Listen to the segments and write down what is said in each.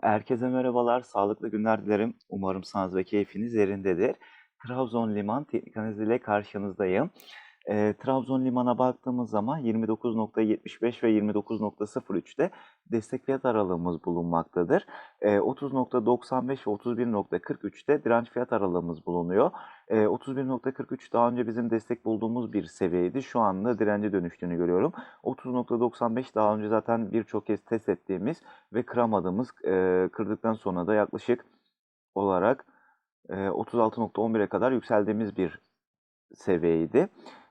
Herkese merhabalar, sağlıklı günler dilerim. Umarım sağlığınız ve keyfiniz yerindedir. Trabzon Liman teknik analiz ile karşınızdayım. Eee, Trabzon Liman'a baktığımız zaman 29.75 ve 29.03'te destek fiyat aralığımız bulunmaktadır. Eee, 30.95 ve 31.43'te direnç fiyat aralığımız bulunuyor. Eee, 31.43 daha önce bizim destek bulduğumuz bir seviyeydi. Şu anda dirence dönüştüğünü görüyorum. 30.95 daha önce zaten birçok kez test ettiğimiz ve kıramadığımız, eee, kırdıktan sonra da yaklaşık olarak, eee, 36.11'e kadar yükseldiğimiz bir seviyeydi.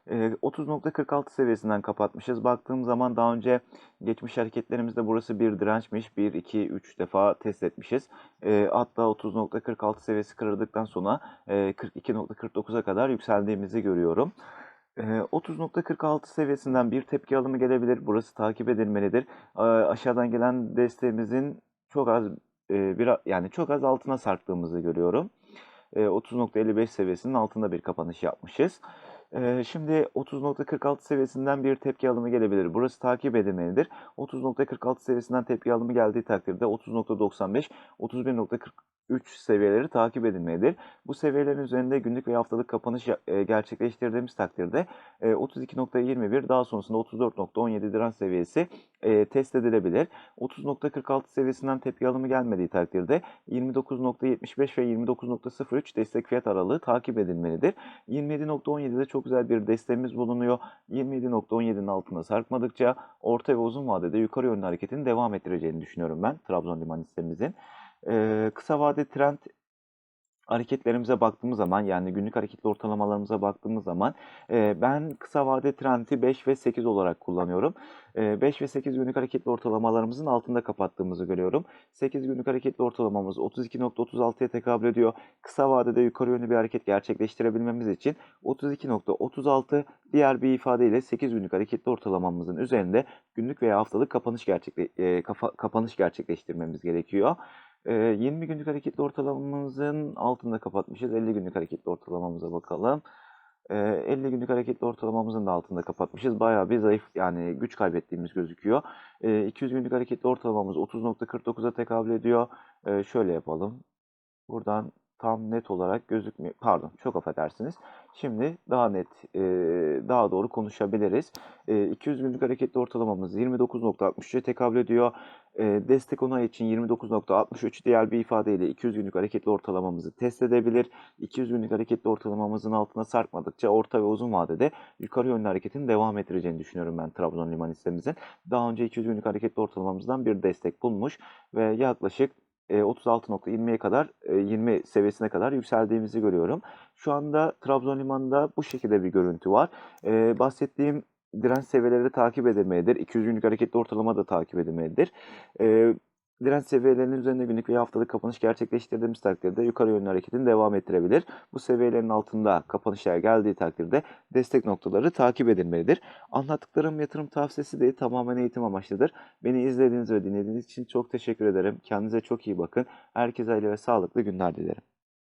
Eee, 30.46 seviyesinden kapatmışız. Baktığım zaman daha önce geçmiş hareketlerimizde burası bir dirençmiş. 1, 2, 3 defa test etmişiz. Eee, hatta 30.46 seviyesi kırıldıktan sonra, eee, 42.49'a kadar yükseldiğimizi görüyorum. Eee, 30.46 seviyesinden bir tepki alımı gelebilir. Burası takip edilmelidir. Aşağıdan gelen desteğimizin çok az, eee, bira yani çok az altına sarktığımızı görüyorum. Eee, 30.55 seviyesinin altında bir kapanış yapmışız. Eee, şimdi 30.46 seviyesinden bir tepki alımı gelebilir. Burası takip edilmelidir. 30.46 seviyesinden tepki alımı geldiği takdirde 30.95, 31.43 seviyeleri takip edilmelidir. Bu seviyelerin üzerinde günlük ve haftalık kapanış eee, gerçekleştirdiğimiz takdirde, eee, 32.21 daha sonrasında 34.17 direnç seviyesi, eee, test edilebilir. 30.46 seviyesinden tepki alımı gelmediği takdirde 29.75 ve 29.03 destek fiyat aralığı takip edilmelidir. 27.17'de çok güzel bir desteğimiz bulunuyor. 27.17'nin altına sarkmadıkça orta ve uzun vadede yukarı yönlü hareketini devam ettireceğini düşünüyorum ben Trabzon liman hissemizin. Eee, kısa vade trend hareketlerimize baktığımız zaman yani günlük hareketli ortalamalarımıza baktığımız zaman, eee, ben kısa vade trendi 5 ve 8 olarak kullanıyorum. Eee, 5 ve 8 günlük hareketli ortalamalarımızın altında kapattığımızı görüyorum. 8 günlük hareketli ortalamamız 32.36'ya tekabül ediyor. Kısa vadede yukarı yönlü bir hareket gerçekleştirebilmemiz için 32.36 diğer bir ifadeyle 8 günlük hareketli ortalamamızın üzerinde günlük veya haftalık kapanış gerçekle eee, kafa kapanış gerçekleştirmemiz gerekiyor. Eee, 20 günlük hareketli ortalamamızın altında kapatmışız. 50 günlük hareketli ortalamamıza bakalım. Eee, 50 günlük hareketli ortalamamızın da altında kapatmışız. Bayağı bir zayıf yani güç kaybettiğimiz gözüküyor. Eee, 200 günlük hareketli ortalamamız 30.49'a tekabül ediyor. Eee, şöyle yapalım. Buradan tam net olarak gözükmüyor. Pardon, çok affedersiniz. Şimdi daha net, eee, daha doğru konuşabiliriz. Eee, 200 günlük hareketli ortalamamız 29.63'e tekabül ediyor. Eee, destek onay için 29.63 diğer bir ifadeyle 200 günlük hareketli ortalamamızı test edebilir. 200 günlük hareketli ortalamamızın altına sarkmadıkça orta ve uzun vadede yukarı yönlü hareketin devam ettireceğini düşünüyorum ben Trabzon liman hissemizin. Daha önce 200 günlük hareketli ortalamamızdan bir destek bulmuş ve yaklaşık, 36.20'ye kadar, eee, 20 seviyesine kadar yükseldiğimizi görüyorum. Şu anda Trabzon limanında bu şekilde bir görüntü var. Eee, bahsettiğim direnç seviyeleri takip edilmelidir. 200 günlük hareketli ortalama da takip edilmelidir. Direnç seviyelerinin üzerinde günlük veya haftalık kapanış gerçekleştirdiğimiz takdirde yukarı yönlü hareketin devam ettirebilir. Bu seviyelerin altında kapanışlar geldiği takdirde destek noktaları takip edilmelidir. Anlattıklarım yatırım tavsiyesi değil, tamamen eğitim amaçlıdır. Beni izlediğiniz ve dinlediğiniz için çok teşekkür ederim. Kendinize çok iyi bakın. Herkese hayırlı ve sağlıklı günler dilerim.